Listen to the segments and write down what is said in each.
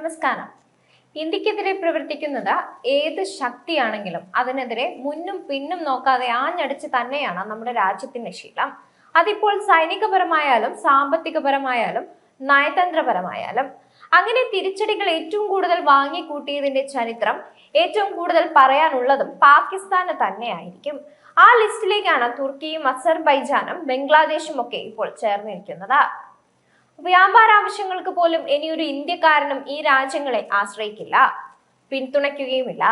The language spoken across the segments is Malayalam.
നമസ്കാരം. ഇന്ത്യക്കെതിരെ പ്രവർത്തിക്കുന്നത് ഏത് ശക്തിയാണെങ്കിലും അതിനെതിരെ മുന്നും പിന്നും നോക്കാതെ ആഞ്ഞടിച്ച് തന്നെയാണ് നമ്മുടെ രാജ്യത്തിന്റെ ശീലം. അതിപ്പോൾ സൈനികപരമായാലും സാമ്പത്തികപരമായാലും നയതന്ത്രപരമായാലും. അങ്ങനെ തിരിച്ചടികൾ ഏറ്റവും കൂടുതൽ വാങ്ങിക്കൂട്ടിയതിന്റെ ചരിത്രം ഏറ്റവും കൂടുതൽ പറയാനുള്ളതും പാകിസ്ഥാന് തന്നെയായിരിക്കും. ആ ലിസ്റ്റിലേക്കാണ് തുർക്കിയും അസർബൈജാനും ബംഗ്ലാദേശും ഒക്കെ ഇപ്പോൾ ചേർന്നിരിക്കുന്നത്. വ്യാപാര ആവശ്യങ്ങൾക്ക് പോലും ഇനിയൊരു ഇന്ത്യക്കാരനും ഈ രാജ്യങ്ങളെ ആശ്രയിക്കില്ല. പിന്തുണയ്ക്കുകയുമില്ല.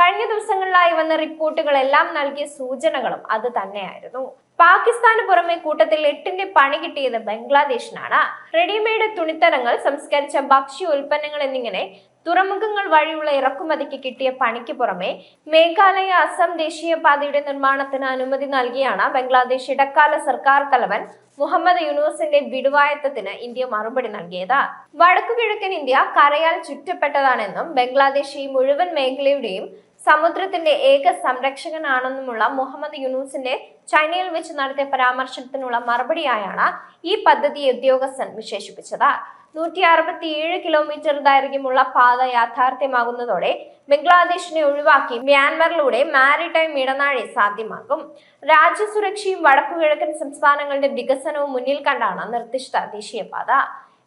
കഴിഞ്ഞ ദിവസങ്ങളിലായി വന്ന റിപ്പോർട്ടുകളെല്ലാം നൽകിയ സൂചനകളും അത് തന്നെയായിരുന്നു. പാകിസ്ഥാന് പുറമെ കൂട്ടത്തിൽ എട്ടിന്റെ പണി കിട്ടിയത് ബംഗ്ലാദേശിനാണ്. റെഡിമെയ്ഡ് തുണിത്തരങ്ങൾ സംസ്കരിച്ച ഭക്ഷ്യ ഉൽപ്പന്നങ്ങൾ എന്നിങ്ങനെ തുറമുഖങ്ങൾ വഴിയുള്ള ഇറക്കുമതിക്ക് കിട്ടിയ പണിക്ക് പുറമെ മേഘാലയ അസം ദേശീയപാതയുടെ നിർമ്മാണത്തിന് അനുമതി നൽകിയാണ് ബംഗ്ലാദേശ് ഇടക്കാല സർക്കാർ തലവൻ മുഹമ്മദ് യൂനൂസിന്റെ വിടുവായത്തത്തിന് ഇന്ത്യ മറുപടി നൽകിയത്. വടക്കുകിഴക്കൻ ഇന്ത്യ കരയാൽ ചുറ്റപ്പെട്ടതാണെന്നും ബംഗ്ലാദേശ് ഈ മുഴുവൻ മേഖലയുടെയും സമുദ്രത്തിന്റെ ഏക സംരക്ഷകനാണെന്നുമുള്ള മുഹമ്മദ് യൂനൂസിന്റെ ചൈനയിൽ വെച്ച് നടത്തിയ പരാമർശത്തിനുള്ള മറുപടിയായാണ് ഈ പദ്ധതി ഉദ്യോഗസ്ഥൻ വിശേഷിപ്പിച്ചത്. നൂറ്റി അറുപത്തിയേഴ് കിലോമീറ്റർ ദൈർഘ്യമുള്ള പാത യാഥാർത്ഥ്യമാകുന്നതോടെ ബംഗ്ലാദേശിനെ ഒഴിവാക്കി മ്യാൻമറിലൂടെ മാരിടൈം ഇടനാഴി സാധ്യമാകും രാജ്യസുരക്ഷയും വടക്കുകിഴക്കൻ സംസ്ഥാനങ്ങളുടെ വികസനവും മുന്നിൽ കണ്ടാണ് നിർദ്ദിഷ്ട ദേശീയപാത.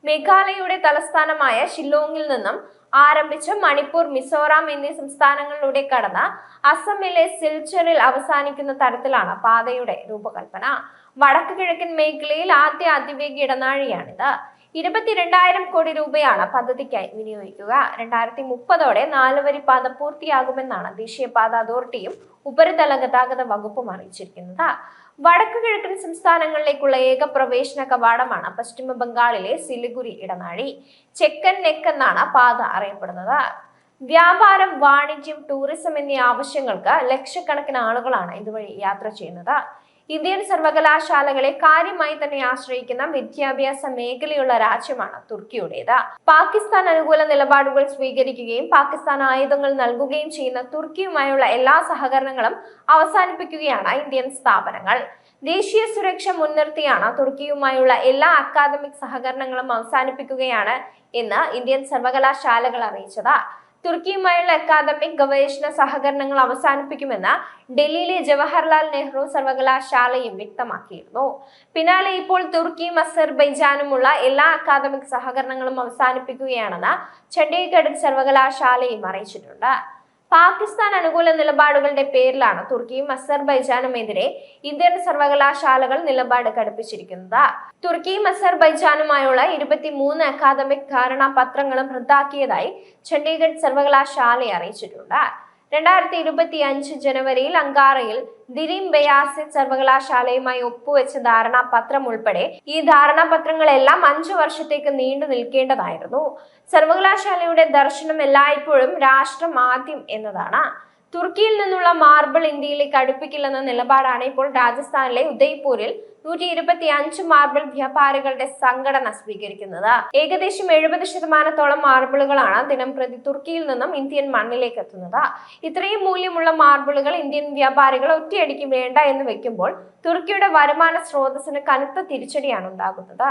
മേഘാലയയുടെ തലസ്ഥാനമായ ഷില്ലോങ്ങിൽ നിന്നും ആരംഭിച്ച് മണിപ്പൂർ മിസോറാം എന്നീ സംസ്ഥാനങ്ങളിലൂടെ കടന്ന് അസമിലെ സിൽച്ചറിൽ അവസാനിക്കുന്ന തരത്തിലാണ് പാതയുടെ രൂപകൽപ്പന. വടക്കു കിഴക്കൻ മേഖലയിൽ ആദ്യ അതിവേഗ ഇടനാഴിയാണിത്. ഇരുപത്തിരണ്ടായിരം കോടി രൂപയാണ് പദ്ധതിക്കായി വിനിയോഗിക്കുക. രണ്ടായിരത്തി മുപ്പതോടെ നാലുവരി പാത പൂർത്തിയാകുമെന്നാണ് ദേശീയപാത അതോറിറ്റിയും ഉപരിതല ഗതാഗത വകുപ്പും അറിയിച്ചിരിക്കുന്നത്. വടക്ക് കിഴക്കൻ സംസ്ഥാനങ്ങളിലേക്കുള്ള ഏക പ്രവേശന കവാടമാണ് പശ്ചിമ ബംഗാളിലെ സിലിഗുരി ഇടനാഴി. ചെക്കൻ നെക്ക് എന്നാണ് പാത അറിയപ്പെടുന്നത്. വ്യാപാരം വാണിജ്യം ടൂറിസം എന്നീ ആവശ്യങ്ങൾക്ക് ലക്ഷക്കണക്കിന് ആളുകളാണ് ഇതുവഴി യാത്ര ചെയ്യുന്നത്. ഇന്ത്യൻ സർവകലാശാലകളെ കാര്യമായി തന്നെ ആശ്രയിക്കുന്ന വിദ്യാഭ്യാസ മേഖലയുള്ള രാജ്യമാണ് തുർക്കിയുടേത്. പാകിസ്ഥാൻ അനുകൂല നിലപാടുകൾ സ്വീകരിക്കുകയും പാകിസ്ഥാൻ ആയുധങ്ങൾ നൽകുകയും ചെയ്യുന്ന തുർക്കിയുമായുള്ള എല്ലാ സഹകരണങ്ങളും അവസാനിപ്പിക്കുകയാണ് ഇന്ത്യൻ സ്ഥാപനങ്ങൾ. ദേശീയ സുരക്ഷ മുൻനിർത്തിയാണ് തുർക്കിയുമായുള്ള എല്ലാ അക്കാദമിക് സഹകരണങ്ങളും അവസാനിപ്പിക്കുകയാണ് എന്ന് ഇന്ത്യൻ സർവകലാശാലകൾ അറിയിച്ചത്. തുർക്കിയുമായുള്ള അക്കാദമിക് ഗവേഷണ സഹകരണങ്ങൾ അവസാനിപ്പിക്കുമെന്ന് ഡൽഹിയിലെ ജവഹർലാൽ നെഹ്റു സർവകലാശാലയും വ്യക്തമാക്കിയിരുന്നു. പിന്നാലെ ഇപ്പോൾ തുർക്കിയും അസർബൈജാനുമുള്ള എല്ലാ അക്കാദമിക് സഹകരണങ്ങളും അവസാനിപ്പിക്കുകയാണെന്ന് ചണ്ഡീഗഡ് സർവകലാശാലയും അറിയിച്ചിട്ടുണ്ട്. പാകിസ്ഥാൻ അനുകൂല നിലപാടുകളുടെ പേരിലാണ് തുർക്കിയും അസർബൈജാനും എതിരെ ഇന്ത്യൻ സർവകലാശാലകൾ നിലപാട് കടുപ്പിച്ചിരിക്കുന്നത് തുർക്കിയും അസർബൈജാനുമായുള്ള ഇരുപത്തിമൂന്ന് അക്കാദമിക് ധാരണാപത്രങ്ങളും റദ്ദാക്കിയതായി ചണ്ഡീഗഡ് സർവകലാശാല അറിയിച്ചിട്ടുണ്ട്. രണ്ടായിരത്തി ഇരുപത്തി അഞ്ച് ജനുവരിയിൽ അങ്കാറയിൽ ദിരീം ബയാസിത് സർവകലാശാലയുമായി ഒപ്പുവെച്ച ധാരണാപത്രം ഉൾപ്പെടെ ഈ ധാരണാപത്രങ്ങളെല്ലാം അഞ്ചു വർഷത്തേക്ക് നീണ്ടു നിൽക്കേണ്ടതായിരുന്നു. സർവകലാശാലയുടെ ദർശനം എല്ലായ്പ്പോഴും രാഷ്ട്രം ആദ്യം എന്നതാണ്. തുർക്കിയിൽ നിന്നുള്ള മാർബിൾ ഇന്ത്യയിലേക്ക് അടുപ്പിക്കില്ലെന്ന നിലപാടാണ് ഇപ്പോൾ രാജസ്ഥാനിലെ ഉദയ്പൂരിൽ നൂറ്റി ഇരുപത്തി അഞ്ച് മാർബിൾ വ്യാപാരികളുടെ സംഘടന സ്വീകരിക്കുന്നത്. ഏകദേശം എഴുപത് ശതമാനത്തോളം മാർബിളുകളാണ് ദിനം പ്രതി തുർക്കിയിൽ നിന്നും ഇന്ത്യൻ മണ്ണിലേക്ക് എത്തുന്നത്. ഇത്രയും മൂല്യമുള്ള മാർബിളുകൾ ഇന്ത്യൻ വ്യാപാരികൾ ഒറ്റയടിക്ക് വേണ്ട എന്ന് വെക്കുമ്പോൾ തുർക്കിയുടെ വരുമാന സ്രോതസ്സിന് കനത്ത തിരിച്ചടിയാണ് ഉണ്ടാകുന്നത്.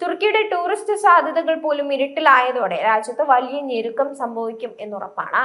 തുർക്കിയുടെ ടൂറിസ്റ്റ് സാധ്യതകൾ പോലും ഇരുട്ടിലായതോടെ രാജ്യത്ത് വലിയ ഞെരുക്കം സംഭവിക്കും എന്നുറപ്പാണ്.